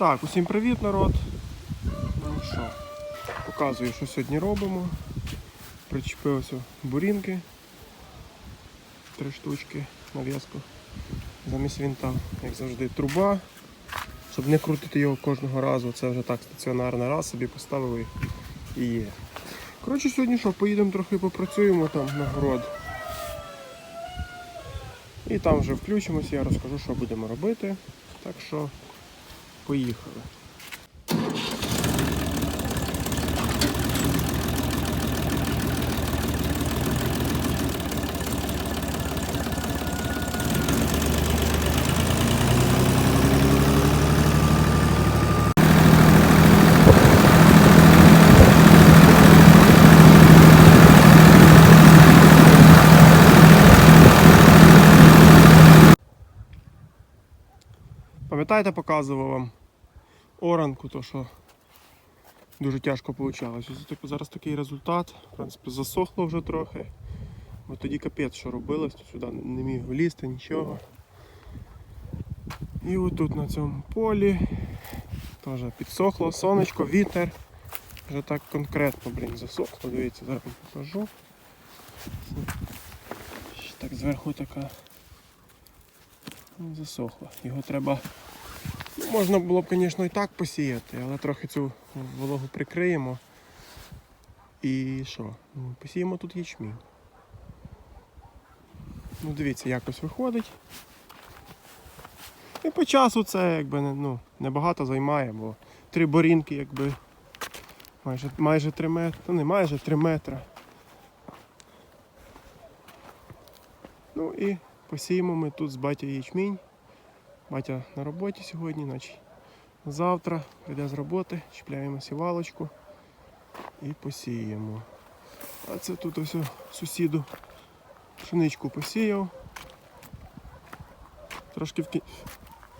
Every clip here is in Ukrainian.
Так, усім привіт, народ. Ну що, показую, що сьогодні робимо. Причепилися бурінки. Три штучки на в'язку. Замість вінта, як завжди, труба. Щоб не крутити його кожного разу, це вже так стаціонарно раз собі поставили і є. Коротше, сьогодні що, поїдемо трохи попрацюємо там на город. І там вже включимося, я розкажу, що будемо робити. Так що поїхали. Пам'ятаєте, показував вам оранку, то що дуже тяжко вийшло. Зараз такий результат. В принципі, засохло вже трохи. Бо тоді капець, що робилось, то сюди не міг влізти, нічого. І отут на цьому полі теж підсохло, сонечко, вітер. Вже так конкретно, блін, засохло. Дивіться, зараз вам покажу. Так зверху така засохло. Його треба. Можна було б, звісно, і так посіяти, але трохи цю вологу прикриємо. І що? Ну, Посіємо тут ячмінь. Ну, дивіться, якось виходить. І по часу це якби ну, небагато займає, бо три борінки якби майже, майже 3 метри, ну не майже 3 метри. Ну і посіємо ми тут з батя ячмінь. Батя на роботі сьогодні, значить завтра прийде з роботи, чіпляємо сівалочку і посіємо. А це тут ось сусіду пшеничку посіяв. Трошки в, кі...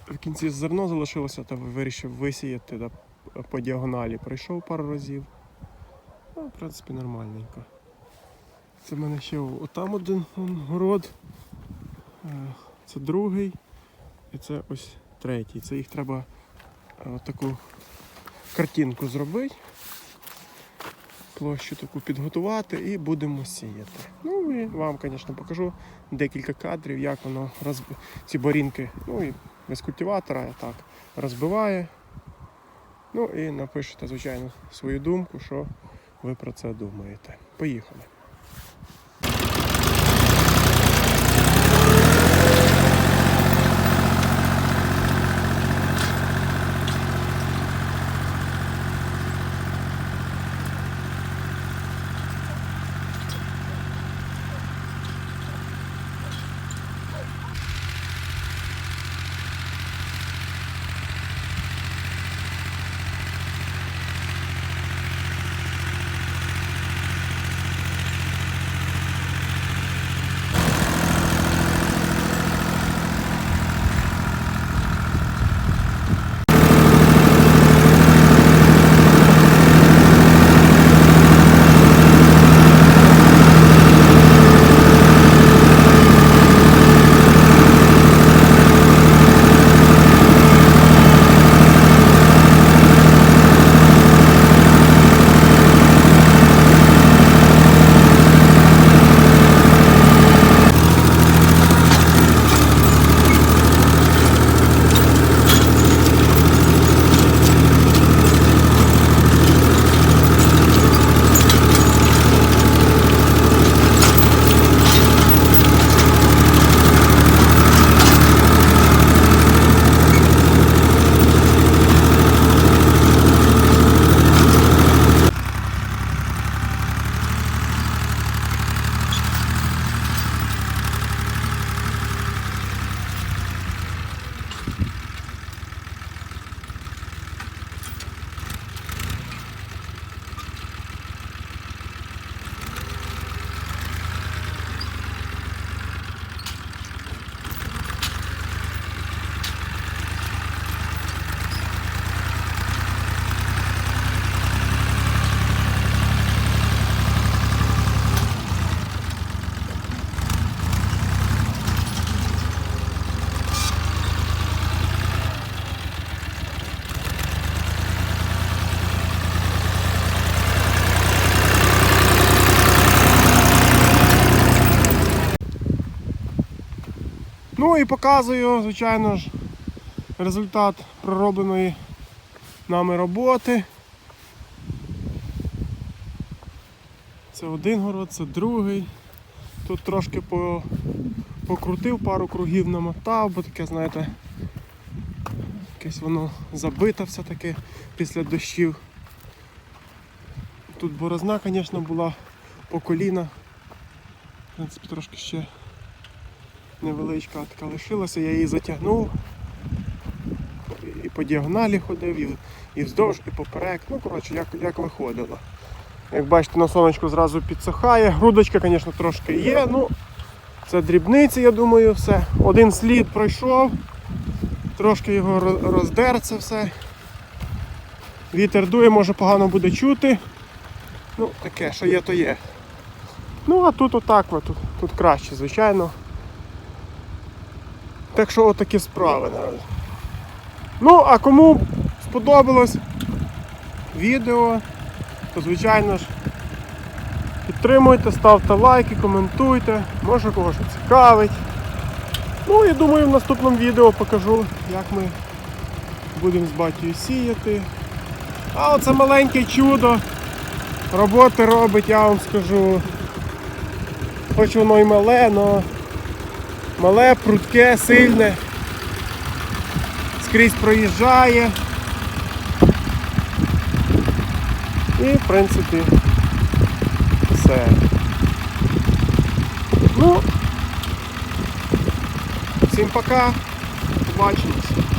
в кінці зерно залишилося, то вирішив висіяти да, по діагоналі. Пройшов пару разів. Ну, в принципі, нормальненько. Це в мене ще отам один город. Е, Це другий. І це ось третій. Це їх треба е, таку картинку зробити. Площу таку підготувати і будемо сіяти. Ну і вам, звісно, покажу декілька кадрів, як воно розб... ці борінки, ну і без культиватора так розбиває. Ну і напишете, звичайно, свою думку, що ви про це думаєте. Поїхали. І показую, звичайно ж, результат проробленої нами роботи. Це один город, це другий. Тут трошки по, покрутив, пару кругів намотав, бо таке, знаєте, якесь воно забите все-таки після дощів. Тут борозна, звісно, була по коліна. В принципі, трошки ще невеличка така лишилася, я її затягнув. І по діагоналі ходив, і, і вздовж, і поперек. Ну, коротше, як, як виходило. Як бачите, на сонечку зразу підсихає. Грудочка, звісно, трошки є. Ну, це дрібниці, я думаю, все. Один слід пройшов, трошки його роз- роздер це все. Вітер дує, може погано буде чути. Ну, таке, що є, то є. Ну, а тут отак, тут, тут краще, звичайно. Так що отакі справи. Ну, а кому сподобалось відео, то звичайно ж підтримуйте, ставте лайки, коментуйте, може когось цікавить. Ну і думаю в наступному відео покажу, як ми будемо з батькою сіяти. А оце маленьке чудо. Роботи робить, я вам скажу. Хоч воно і мале, але мале, прудке, сильне. Скрізь проїжджає. І в принципі все. Ну, всім пока. Побачимось.